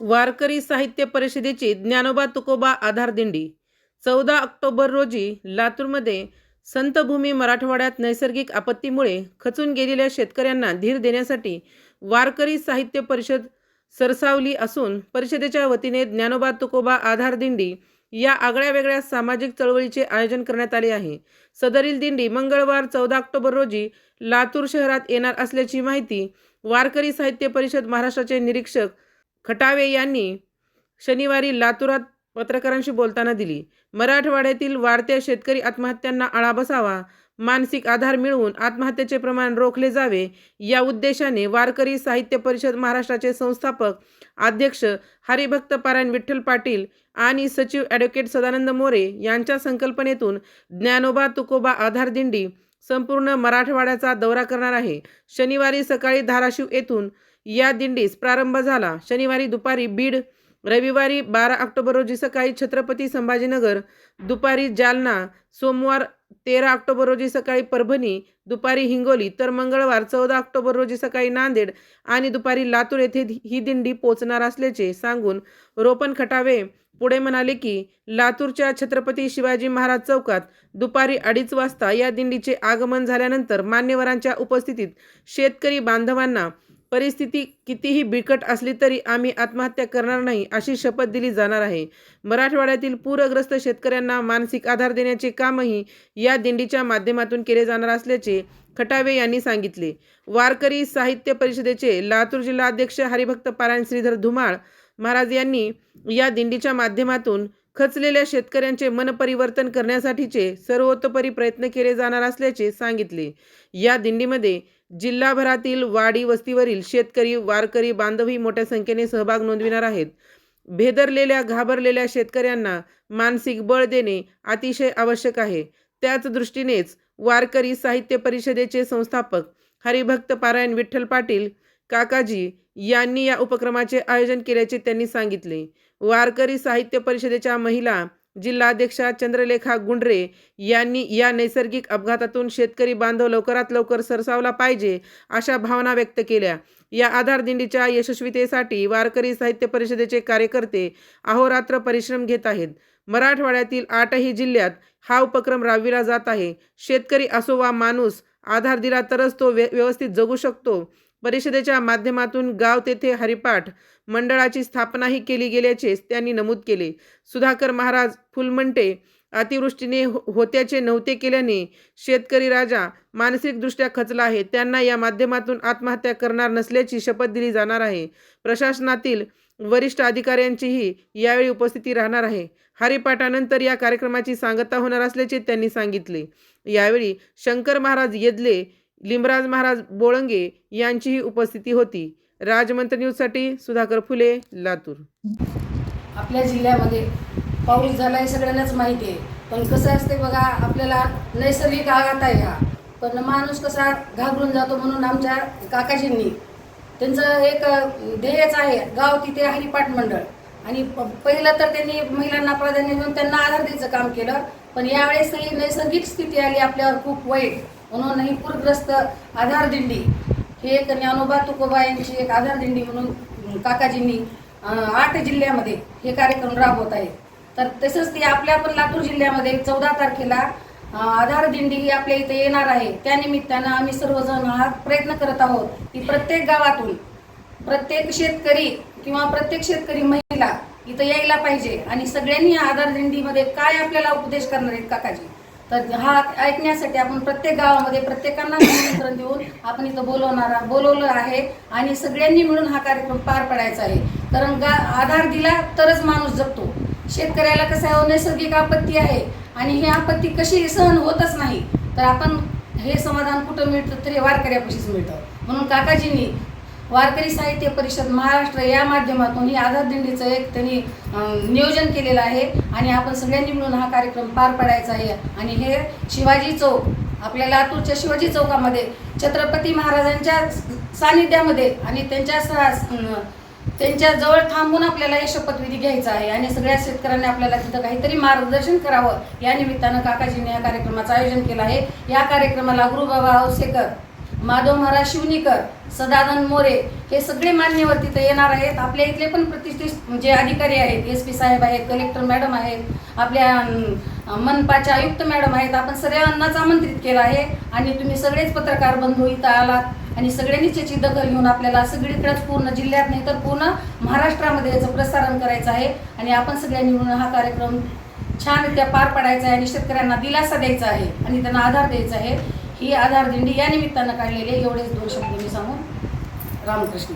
वारकरी साहित्य परिषदेची ज्ञानोबा तुकोबा आधार दिंडी. चौदा ऑक्टोबर रोजी लातूरमध्ये संतभूमी मराठवाड्यात नैसर्गिक आपत्तीमुळे खचून गेलेल्या शेतकऱ्यांना धीर देण्यासाठी वारकरी साहित्य परिषद सरसावली असून परिषदेच्या वतीने ज्ञानोबा तुकोबा आधार दिंडी या आगळ्या वेगळ्या सामाजिक चळवळीचे आयोजन करण्यात आले आहे. सदरील दिंडी मंगळवार चौदा ऑक्टोबर रोजी लातूर शहरात येणार असल्याची माहिती वारकरी साहित्य परिषद महाराष्ट्राचे निरीक्षक खटावे यांनी शनिवारी लातूरात पत्रकारांशी बोलताना दिली. मराठवाड्यातील वाढत्या शेतकरी आत्महत्यांना आळा बसावा मानसिक आधार मिळवून आत्महत्येचे प्रमाण रोखले जावे या उद्देशाने वारकरी साहित्य परिषद महाराष्ट्राचे संस्थापक अध्यक्ष हरिभक्त पारायण विठ्ठल पाटील आणि सचिव ॲडव्होकेट सदानंद मोरे यांच्या संकल्पनेतून ज्ञानोबा तुकोबा आधार दिंडी संपूर्ण मराठवाड्याचा दौरा करणार आहे. शनिवारी सकाळी धाराशिव येथून या दिंडीस प्रारंभ झाला. शनिवारी दुपारी बीड रविवारी बारा ऑक्टोबर रोजी सकाळी छत्रपती संभाजीनगर दुपारी जालना सोमवार तेरा ऑक्टोबर रोजी सकाळी परभणी दुपारी हिंगोली तर मंगळवार चौदा ऑक्टोबर रोजी सकाळी नांदेड आणि दुपारी लातूर येथे ही दिंडी पोचणार असल्याचे सांगून रोपण खटावे पुढे म्हणाले की लातूरच्या छत्रपती शिवाजी महाराज चौकात दुपारी अडीच वाजता या दिंडीचे आगमन झाल्यानंतर मान्यवरांच्या उपस्थितीत शेतकरी बांधवांना परिस्थिती कितीही बिकट असली तरी आम्ही आत्महत्या करणार नाही अशी शपथ दिली जाणार आहे. मराठवाड्यातील पूरग्रस्त शेतकऱ्यांना मानसिक आधार देण्याचे कामही या दिंडीच्या माध्यमातून केले जाणार असल्याचे खटावे यांनी सांगितले. वारकरी साहित्य परिषदेचे लातूर जिल्हा अध्यक्ष हरिभक्त पारायण श्रीधर धुमाळ महाराज यांनी या दिंडीच्या माध्यमातून खचलेल्या शेतकऱ्यांचे मनपरिवर्तन करण्यासाठीचे सर्वतोपरी प्रयत्न केले जाणार असल्याचे सांगितले. या दिंडीमध्ये जिल्हाभरातील वाडी वस्तीवरील शेतकरी वारकरी बांधवही मोठ्या संख्येने सहभाग नोंदविणार आहेत. भेदरलेल्या घाबरलेल्या शेतकऱ्यांना मानसिक बळ देणे अतिशय आवश्यक आहे. त्याच दृष्टीनेच वारकरी साहित्य परिषदेचे संस्थापक हरिभक्त पारायण विठ्ठल पाटील काकाजी यांनी या उपक्रमाचे आयोजन केल्याचे त्यांनी सांगितले. वारकरी साहित्य परिषदेच्या महिला जिल्हाध्यक्षा चंद्रलेखा गुंडरे यांनी या नैसर्गिक अपघातातून शेतकरी बांधव लवकरात लवकर सरसावला पाहिजे अशा भावना व्यक्त केल्या. या आधारदिंडीच्या यशस्वितेसाठी यशस्वीतेसाठी वारकरी साहित्य परिषदेचे कार्यकर्ते अहोरात्र परिश्रम घेत आहेत. मराठवाड्यातील आठही जिल्ह्यात हा उपक्रम राबविला जात आहे. शेतकरी असो वा माणूस आधार दिला तरच तो व्य व्यवस्थित जगू शकतो. परिषदेच्या माध्यमातून गाव तेथे हरिपाठ मंडळाची स्थापनाही केली गेल्याचे त्यांनी नमूद केले. सुधाकर महाराज फुलमंटे अतिवृष्टीने हो, होत्याचे नव्हते केल्याने शेतकरी राजा मानसिकदृष्ट्या खचला आहे. त्यांना या माध्यमातून आत्महत्या करणार नसल्याची शपथ दिली जाणार आहे. प्रशासनातील वरिष्ठ अधिकाऱ्यांचीही यावेळी उपस्थिती राहणार आहे. हरिपाठानंतर या कार्यक्रमाची सांगता होणार असल्याचे त्यांनी सांगितले. यावेळी शंकर महाराज येदले लिमराज महाराज बोळंगे यांचीही उपस्थिती होती. राजमंत्र न्यूजसाठी सुधाकर फुले लातूर. आपल्या जिल्ह्यामध्ये पाऊस झाला हे सगळ्यांनाच माहिती आहे. पण कसं असते बघा आपल्याला नैसर्गिक आघात आहे हा. पण माणूस कसा घाबरून जातो म्हणून आमच्या काकाजींनी. त्यांचं एक ध्येयच आहे गाव तिथे हरिपाठ मंडळ. आणि पहिलं तर त्यांनी महिलांना प्राधान्य देऊन त्यांना आधार द्यायचं काम केलं. पण यावेळेस ही नैसर्गिक स्थिती आली आपल्यावर खूप वाईट. म्हणून ही पूरग्रस्त आधार दिंडी ही एक ज्ञानोबा तुकोबा यांची एक आधार दिंडी म्हणून काकाजींनी आठ जिल्ह्यामध्ये हे कार्यक्रम राबवत आहे. तर तसंच ते आपल्या पण लातूर जिल्ह्यामध्ये चौदा तारखेला आधारदिंडी आधार दिंडी ही आपल्या इथे येणार आहे. त्यानिमित्तानं आम्ही सर्वजण हा प्रयत्न करत आहोत की प्रत्येक गावातून प्रत्येक शेतकरी किंवा प्रत्येक शेतकरी महिला इथं यायला पाहिजे आणि सगळ्यांनी आधारदिंडीमध्ये आधार दिंडीमध्ये काय आपल्याला उपदेश करणार आहेत काकाजी? तर हा ऐकण्यासाठी आपण प्रत्येक गावामध्ये प्रत्येकांना निमंत्रण देऊन आपण इथं बोलवणार बोलवलं आहे आणि सगळ्यांनी मिळून हा कार्यक्रम पार पडायचा आहे. कारण गा आधार दिला तरच माणूस जगतो. शेतकऱ्याला कसं आहे नैसर्गिक आपत्ती आहे आणि ही आपत्ती कशी सहन होतच नाही. तर आपण हे समाधान कुठं मिळतं तर हे वारकऱ्यापाशीच मिळतं. म्हणून काकाजींनी वारकरी साहित्य परिषद महाराष्ट्र या माध्यमातून ही आझाद दिंडीचं एक त्यांनी नियोजन केलेलं आहे. आणि आपण सगळ्यांनी मिळून हा कार्यक्रम पार पाडायचा आहे. आणि हे शिवाजी चौक आपल्या लातूरच्या शिवाजी चौकामध्ये छत्रपती महाराजांच्या सानिध्यामध्ये आणि त्यांच्या त्यांच्या जवळ थांबून आपल्याला हे शपथविधी घ्यायचा आहे. आणि सगळ्या शेतकऱ्यांनी आपल्याला तिथं काहीतरी मार्गदर्शन करावं या निमित्तानं काकाजींनी या कार्यक्रमाचं आयोजन केलं आहे. या कार्यक्रमाला गुरुबाबा औसेकर माधव महाराज शिवनीकर सदानंद मोरे हे सगळे मान्यवर तिथे येणार आहेत. आपल्या इथले पण प्रतिष्ठित जे अधिकारी आहेत एस पी साहेब आहेत कलेक्टर मॅडम आहेत आपल्या मनपाच्या आयुक्त मॅडम आहेत आपण सगळ्यांनाच आमंत्रित केलं आहे. आणि तुम्ही सगळेच पत्रकार बंधू इथं आलात. आणि सगळ्यांनीच याची दखल घेऊन आपल्याला सगळीकडेच पूर्ण जिल्ह्यात नाही तर पूर्ण महाराष्ट्रामध्ये याचं प्रसारण करायचं आहे. आणि आपण सगळ्यांनी मिळून हा कार्यक्रम छानरित्या पार पाडायचा आहे आणि शेतकऱ्यांना दिलासा द्यायचा आहे आणि त्यांना आधार द्यायचा आहे. ही आधार दिंडी या निमित्तानं काढलेली आहे. एवढेच दोन शब्द मी सांगून रामकृष्ण